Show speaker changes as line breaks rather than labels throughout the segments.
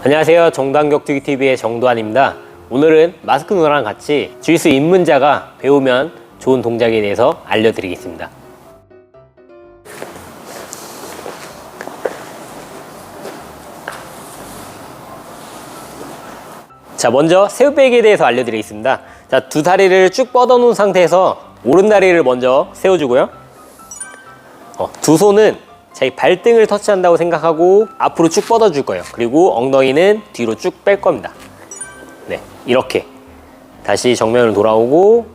안녕하세요. 정단격투기 TV의 정도환입니다. 오늘은 마스크 누나랑 같이 주짓수 입문자가 배우면 좋은 동작에 대해서 알려드리겠습니다. 자, 먼저 새우빼기에 대해서 알려드리겠습니다. 자, 두 다리를 쭉 뻗어 놓은 상태에서 오른 다리를 먼저 세워주고요. 어, 두 손은 자기 발등을 터치한다고 생각하고 앞으로 쭉 뻗어줄 거예요. 그리고 엉덩이는 뒤로 쭉 뺄 겁니다. 네, 이렇게. 다시 정면으로 돌아오고,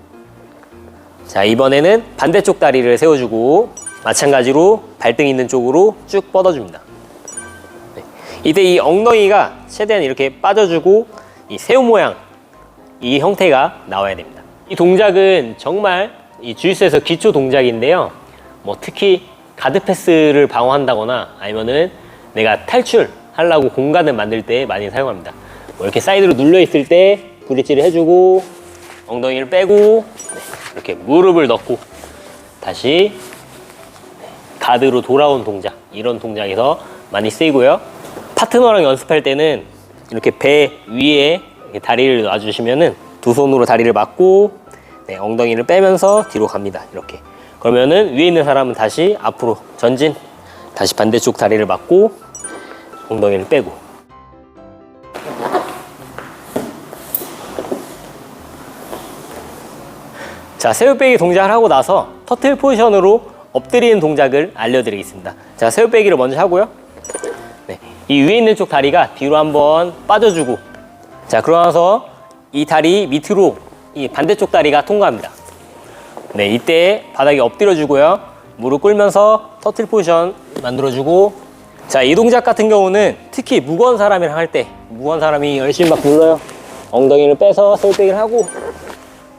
자, 이번에는 반대쪽 다리를 세워주고, 마찬가지로 발등 있는 쪽으로 쭉 뻗어줍니다. 네. 이때 이 엉덩이가 최대한 이렇게 빠져주고, 이 새우 모양, 이 형태가 나와야 됩니다. 이 동작은 정말 이 주짓수에서 기초 동작인데요. 뭐 특히 가드 패스를 방어한다거나 아니면은 내가 탈출하려고 공간을 만들 때 많이 사용합니다. 뭐 이렇게 사이드로 눌려 있을 때 브릿지를 해주고 엉덩이를 빼고 네, 이렇게 무릎을 넣고 다시 네, 가드로 돌아온 동작 이런 동작에서 많이 쓰이고요. 파트너랑 연습할 때는 이렇게 배 위에 이렇게 다리를 놔주시면은 두 손으로 다리를 막고 네, 엉덩이를 빼면서 뒤로 갑니다. 이렇게. 그러면은 위에 있는 사람은 다시 앞으로 전진, 다시 반대쪽 다리를 막고 엉덩이를 빼고. 자, 새우빼기 동작을 하고 나서 터틀 포지션으로 엎드리는 동작을 알려드리겠습니다. 자, 새우빼기를 먼저 하고요. 네, 이 위에 있는 쪽 다리가 뒤로 한번 빠져주고 자 그러고 나서 이 다리 밑으로 이 반대쪽 다리가 통과합니다 네 이때 바닥에 엎드려 주고요. 무릎 꿇면서 터틀 포지션 만들어 주고. 자 이 동작 같은 경우는 특히 무거운 사람이랑 할 때 무거운 사람이 열심히 막 눌러요. 엉덩이를 빼서 솔백을 하고.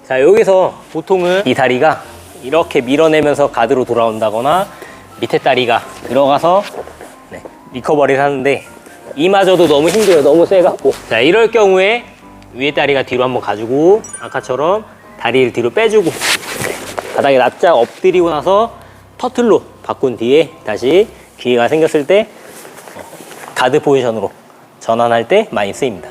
자 여기서 보통은 이 다리가 이렇게 밀어내면서 가드로 돌아온다거나 밑에 다리가 들어가서 네, 리커버리를 하는데 이마저도 너무 힘들어요. 너무 세갖고. 자, 이럴 경우에 위에 다리가 뒤로 한번 가지고 아까처럼 다리를 뒤로 빼주고. 네, 바닥에 납작 엎드리고 나서 터틀로 바꾼 뒤에 다시 기회가 생겼을 때 어, 가드 포지션으로 전환할 때 많이 쓰입니다.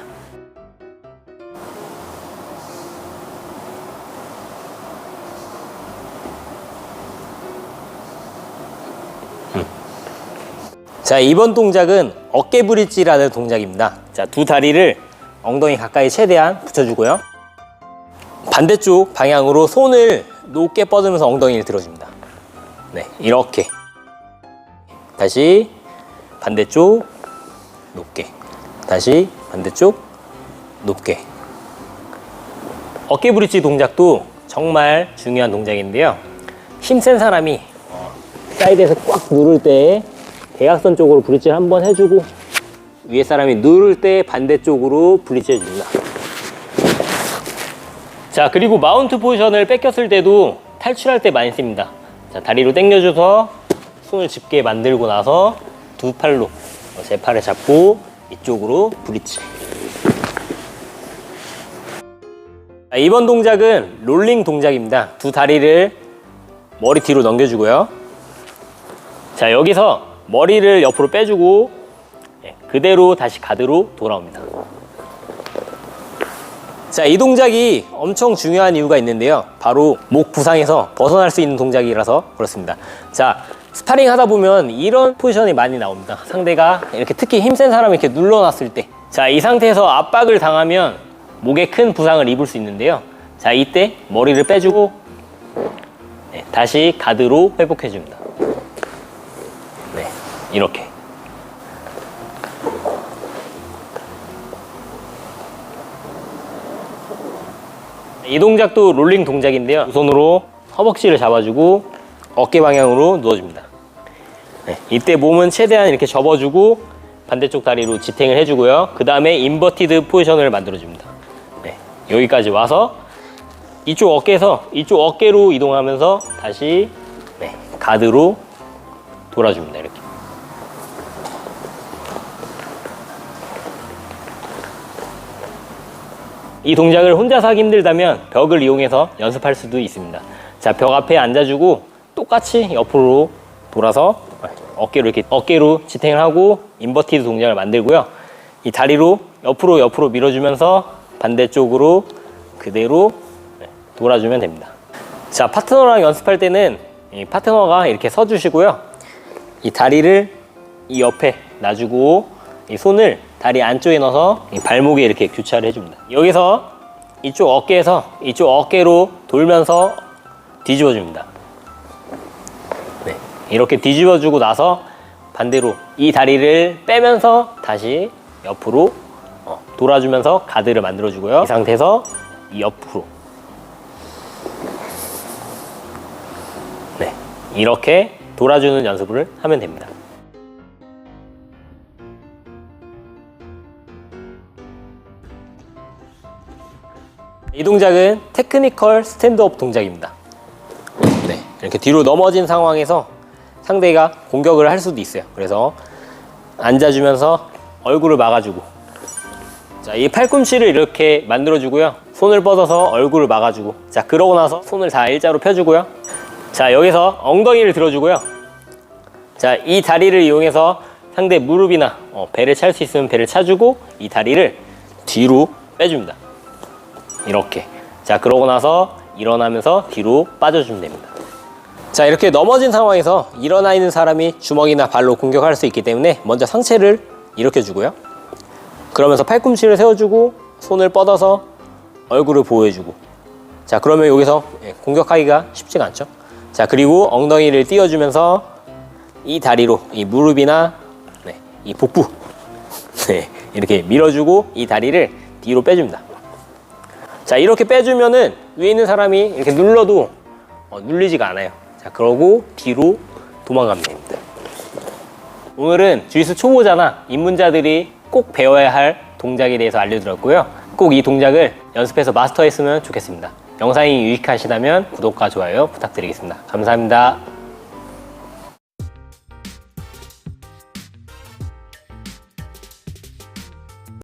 자, 이번 동작은 어깨 브릿지라는 동작입니다. 자, 두 다리를 엉덩이 가까이 최대한 붙여주고요. 반대쪽 방향으로 손을 높게 뻗으면서 엉덩이를 들어줍니다. 네, 이렇게. 다시 반대쪽 높게. 다시 반대쪽 높게. 어깨 브릿지 동작도 정말 중요한 동작인데요. 힘센 사람이 어, 사이드에서 꽉 누를 때 대각선 쪽으로 브릿지를 한번 해주고 위에 사람이 누를 때 반대쪽으로 브릿지 해줍니다. 자 그리고 마운트 포지션을 뺏겼을 때도 탈출할 때 많이 씁니다. 자 다리로 당겨줘서 손을 짚게 만들고 나서 두 팔로 제 팔을 잡고 이쪽으로 브릿지. 자, 이번 동작은 롤링 동작입니다. 두 다리를 머리 뒤로 넘겨주고요. 자 여기서 머리를 옆으로 빼주고 예, 그대로 다시 가드로 돌아옵니다. 자, 이 동작이 엄청 중요한 이유가 있는데요. 바로 목 부상에서 벗어날 수 있는 동작이라서 그렇습니다. 자, 스파링 하다 보면 이런 포지션이 많이 나옵니다. 상대가 이렇게 특히 힘센 사람을 이렇게 눌러놨을 때. 자, 이 상태에서 압박을 당하면 목에 큰 부상을 입을 수 있는데요. 자, 이때 머리를 빼주고 네, 다시 가드로 회복해줍니다. 네, 이렇게. 이 동작도 롤링 동작인데요. 두 손으로 허벅지를 잡아주고 어깨 방향으로 누워줍니다. 네, 이때 몸은 최대한 이렇게 접어주고 반대쪽 다리로 지탱을 해주고요. 그 다음에 인버티드 포지션을 만들어줍니다. 네, 여기까지 와서 이쪽 어깨에서 이쪽 어깨로 이동하면서 다시 네, 가드로 돌아줍니다. 이렇게. 이 동작을 혼자서 하기 힘들다면 벽을 이용해서 연습할 수도 있습니다. 자, 벽 앞에 앉아주고 똑같이 옆으로 돌아서 어깨로 이렇게 어깨로 지탱을 하고 인버티드 동작을 만들고요. 이 다리로 옆으로 옆으로 밀어주면서 반대쪽으로 그대로 네, 돌아주면 됩니다. 자, 파트너랑 연습할 때는 이 파트너가 이렇게 서주시고요. 이 다리를 이 옆에 놔주고 이 손을 다리 안쪽에 넣어서 이 발목에 이렇게 교차를 해줍니다. 여기서 이쪽 어깨에서 이쪽 어깨로 돌면서 뒤집어 줍니다. 네, 이렇게 뒤집어 주고 나서 반대로 이 다리를 빼면서 다시 옆으로 어, 돌아주면서 가드를 만들어 주고요. 이 상태에서 이 옆으로 네, 이렇게 돌아주는 연습을 하면 됩니다. 이 동작은 테크니컬 스탠드업 동작입니다. 네, 이렇게 뒤로 넘어진 상황에서 상대가 공격을 할 수도 있어요. 그래서 앉아주면서 얼굴을 막아주고 자, 이 팔꿈치를 이렇게 만들어주고요. 손을 뻗어서 얼굴을 막아주고 자, 그러고 나서 손을 다 일자로 펴주고요. 자, 여기서 엉덩이를 들어주고요. 자, 이 다리를 이용해서 상대 무릎이나 어, 배를 찰 수 있으면 배를 차주고 이 다리를 뒤로 빼줍니다. 이렇게. 자, 그러고 나서 일어나면서 뒤로 빠져주면 됩니다. 자, 이렇게 넘어진 상황에서 일어나 있는 사람이 주먹이나 발로 공격할 수 있기 때문에 먼저 상체를 일으켜 주고요. 그러면서 팔꿈치를 세워주고 손을 뻗어서 얼굴을 보호해주고. 자, 그러면 여기서 예, 공격하기가 쉽지가 않죠. 자, 그리고 엉덩이를 띄워주면서 이 다리로 이 무릎이나 네, 이 복부 네, 이렇게 밀어주고 이 다리를 뒤로 빼줍니다. 자 이렇게 빼주면은 위에 있는 사람이 이렇게 눌러도 어, 눌리지가 않아요. 자 그러고 뒤로 도망가면 됩니다 오늘은 주짓수 초보자나 입문자들이 꼭 배워야 할 동작에 대해서 알려드렸고요. 꼭 이 동작을 연습해서 마스터했으면 좋겠습니다. 영상이 유익하시다면 구독과 좋아요 부탁드리겠습니다. 감사합니다